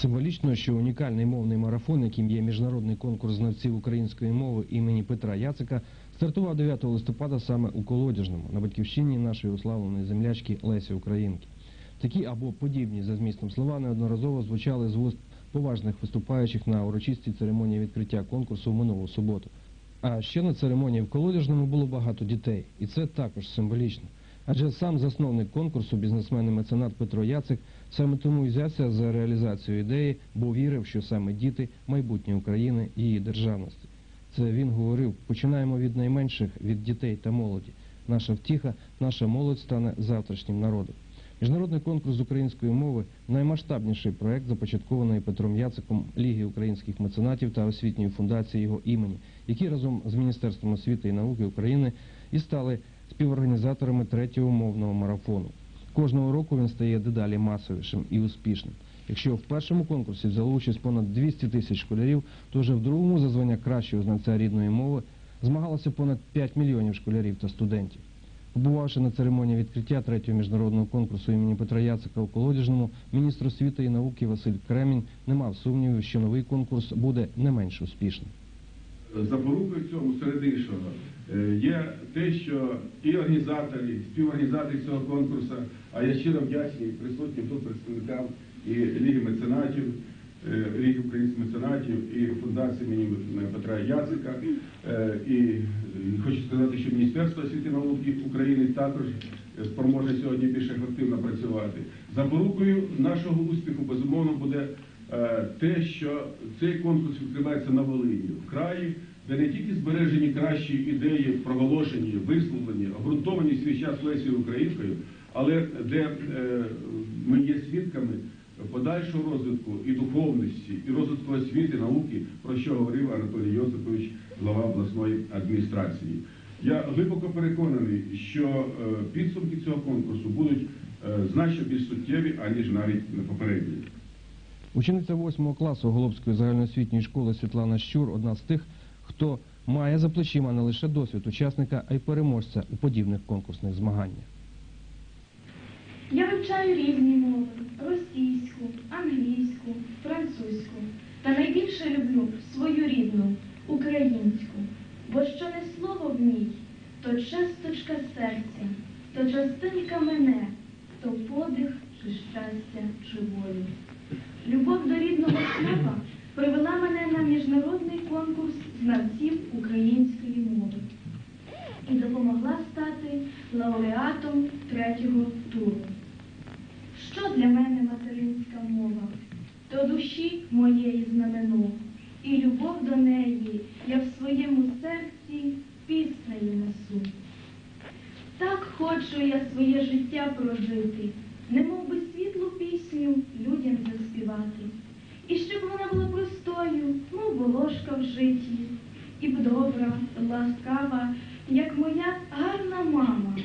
Символічно, що унікальний мовний марафон, яким є міжнародний конкурс знавців української мови імені Петра Яцика, стартував 9 листопада саме у Колодяжному, на батьківщині нашої уславленої землячки Лесі Українки. Такі або подібні за змістом слова неодноразово звучали з вуст поважних виступаючих на урочистій церемонії відкриття конкурсу в минулу суботу. А ще на церемонії в Колодяжному було багато дітей, і це також символічно. Адже сам засновник конкурсу, бізнесмен і меценат Петро Яцик, саме тому і взявся за реалізацію ідеї, бо вірив, що саме діти майбутнє України і її державності. Це він говорив: починаємо від найменших, від дітей та молоді. Наша втіха, наша молодь стане завтрашнім народом. Міжнародний конкурс української мови наймасштабніший проект, започаткований Петром Яциком Ліги українських меценатів та освітньої фундації його імені, які разом з Міністерством освіти і науки України і стали співорганізаторами третього мовного марафону. Кожного року він стає дедалі масовішим і успішним. Якщо в першому конкурсі взяло участь понад 200 тисяч школярів, то вже в другому за звання кращого знавця рідної мови змагалося понад 5 мільйонів школярів та студентів. Побувавши на церемонії відкриття третього міжнародного конкурсу імені Петра Яцика у Колодяжному, міністр освіти і науки Василь Кремінь не мав сумнівів, що новий конкурс буде не менш успішним. Запорукою в цьому серед іншого е, є те, що і організатори, і співорганізатори цього конкурсу, а я щиро вдячний присутнім тут представникам і Ліги меценатів, е, Ліги українських меценатів і фундації імені Петра Яцика. Е, І хочу сказати, що Міністерство освіти науки України також е, спроможне сьогодні більш ефективно працювати. Запорукою нашого успіху безумовно буде те, що цей конкурс відкривається на Волині, в краї, де не тільки збережені кращі ідеї, проголошені, висловлені, обґрунтовані свій час Лесією Українкою, але де е, ми є свідками подальшого розвитку і духовності, і розвитку освіти, науки, про що говорив Анатолій Йосипович, глава обласної адміністрації. Я глибоко переконаний, що е, підсумки цього конкурсу будуть е, значно більш суттєві, аніж навіть попередні. Учениця 8 класу Голобської загальноосвітньої школи Світлана Щур одна з тих, хто має за плечима не лише досвід учасника, а й переможця у подібних конкурсних змаганнях. Я вивчаю різні мови російську, англійську, французьку. Та найбільше люблю свою рідну, українську. Бо що не слово в ній, то часточка серця, то частинка мене, то подих чи щастя, чи волі. Любов до рідного привела мене на міжнародний конкурс знавців української мови і допомогла стати лауреатом третього туру. Що для мене материнська мова? То душі моєї знамено, і любов до неї я в своєму серці піснею несу. Так хочу я своє життя прожити, в і добра, ласкава, як моя гарна мама,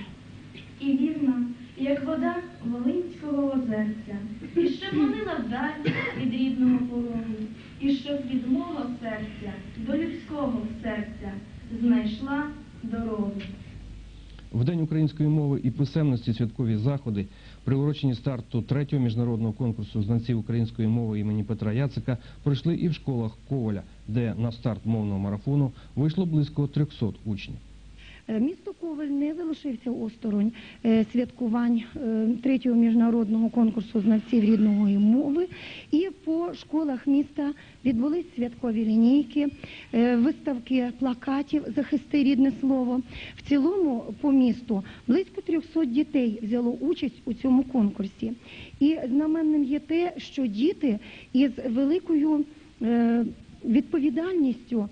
і вірна, як вода Волинського озерця, і щоб манила вдаль від рідного порогу, і щоб від мого серця до людського серця знайшла дорогу. В День української мови і писемності святкові заходи, приурочені старту третього міжнародного конкурсу знанців української мови імені Петра Яцика, пройшли і в школах Коваля, де на старт мовного марафону вийшло близько 300 учнів. Е, Місто Коваль не залишився осторонь е, святкувань е, третього міжнародного конкурсу знавців рідної мови. І по школах міста відбулись святкові лінійки, виставки плакатів Захисти рідне слово. В цілому по місту близько 300 дітей взяло участь у цьому конкурсі. І знаменним є те, що діти із великою відповідальністю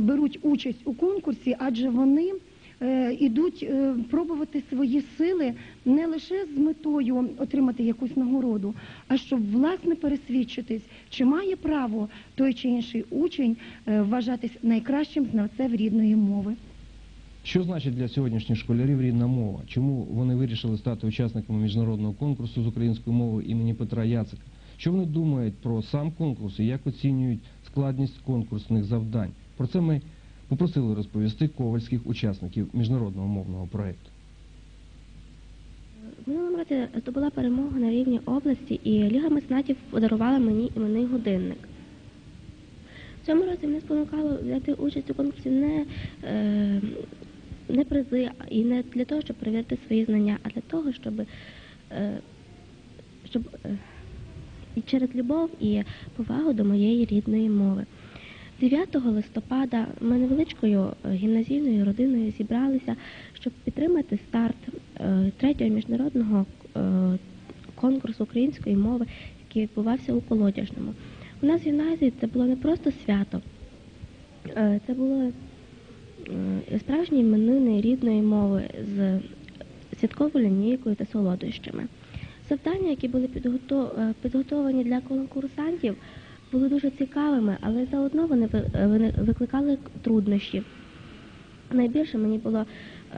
беруть участь у конкурсі, адже вони ідуть е, пробувати свої сили не лише з метою отримати якусь нагороду, а щоб власне пересвідчитись, чи має право той чи інший учень е, вважатись найкращим знавцем рідної мови. Що значить для сьогоднішніх школярів рідна мова? Чому вони вирішили стати учасниками міжнародного конкурсу з української мови імені Петра Яцика? Що вони думають про сам конкурс і як оцінюють складність конкурсних завдань? Про це ми попросили розповісти ковальських учасників міжнародного мовного проєкту. В минулому році здобула перемогу на рівні області, і Ліга меценатів подарувала мені іменний годинник. В цьому році мене спонукало взяти участь у конкурсі не, е, не призи і не для того, щоб перевірити свої знання, а для того, щоб, е, щоб е, і через любов і повагу до моєї рідної мови. 9 листопада ми невеличкою е, гімназійною родиною зібралися, щоб підтримати старт е, третього міжнародного е, конкурсу української мови, який відбувався у Колодяжному. У нас в гімназії це було не просто свято, це було е, справжні іменини рідної мови з святковою лінійкою та солодощами. Завдання, які були підгото- підготовлені для конкурсантів, були дуже цікавими, але заодно вони ви- викликали труднощі. Найбільше мені було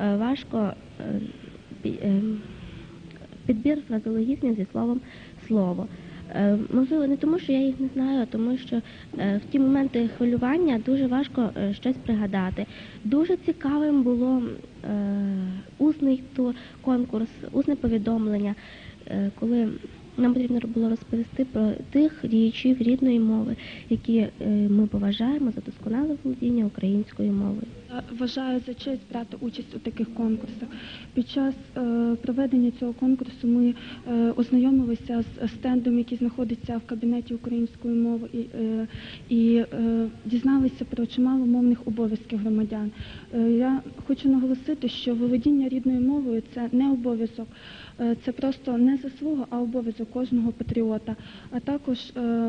е, важко е, е, підбір фразологізмів зі словом слово. Можливо, не тому, що я їх не знаю, а тому що в ті моменти хвилювання дуже важко щось пригадати. Дуже цікавим було усний конкурс, усне повідомлення, коли нам потрібно було розповісти про тих діячів рідної мови, які е, ми поважаємо за досконале володіння українською мовою. Вважаю за честь брати участь у таких конкурсах. Під час е, проведення цього конкурсу ми е, ознайомилися з стендом, який знаходиться в кабінеті української мови, і, е, і дізналися про чимало мовних обов'язків громадян. Я хочу наголосити, що володіння рідною мовою це не обов'язок, це просто не заслуга, а обов'язок кожного патріота. А також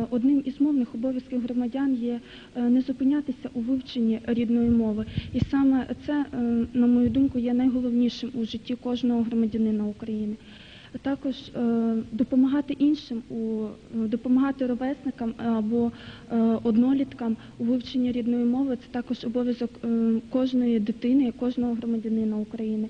одним із мовних обов'язків громадян є не зупинятися у вивченні рідної мови. І саме це, е, на мою думку, є найголовнішим у житті кожного громадянина України. Також е, допомагати іншим допомагати ровесникам або е, одноліткам у вивченні рідної мови це також обов'язок кожної дитини, кожного громадянина України.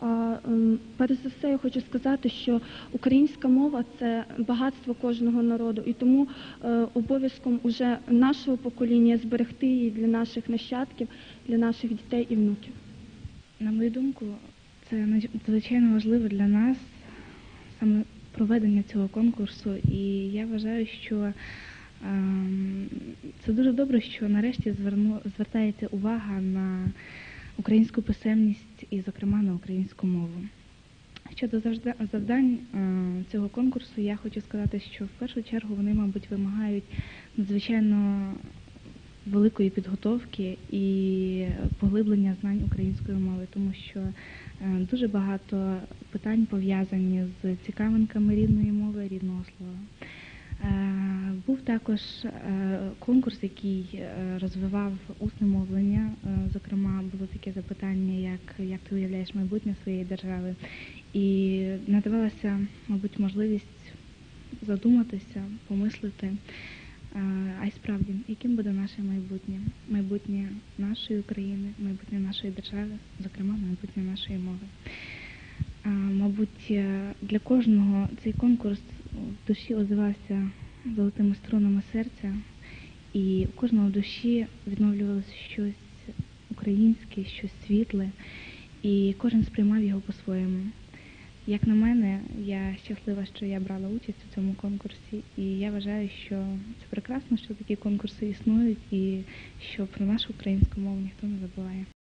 А ем, перш за все, я хочу сказати, що українська мова це багатство кожного народу, і тому е, обов'язком уже нашого покоління зберегти її для наших нащадків, для наших дітей і внуків. На мою думку, це надзвичайно важливо для нас саме проведення цього конкурсу. І я вважаю, що ем, це дуже добре, що нарешті зверну, звертається увага на українську писемність і, зокрема, на українську мову. Щодо завдань е, цього конкурсу, я хочу сказати, що в першу чергу вони, мабуть, вимагають надзвичайно великої підготовки і поглиблення знань української мови, тому що е, дуже багато питань пов'язані з цікавинками рідної мови, рідного слова. Був також е, конкурс, який е, розвивав усне мовлення. Е, Зокрема, було таке запитання, як, як ти уявляєш майбутнє своєї держави. І надавалася, мабуть, можливість задуматися, помислити. А й справді, яким буде наше майбутнє? Майбутнє нашої України, майбутнє нашої держави, зокрема, майбутнє нашої мови. Мабуть, для кожного цей конкурс в душі озивався золотими струнами серця, і у кожного в душі відновлювалося щось українське, щось світле, і кожен сприймав його по-своєму. Як на мене, я щаслива, що я брала участь у цьому конкурсі, і я вважаю, що це прекрасно, що такі конкурси існують, і що про нашу українську мову ніхто не забуває.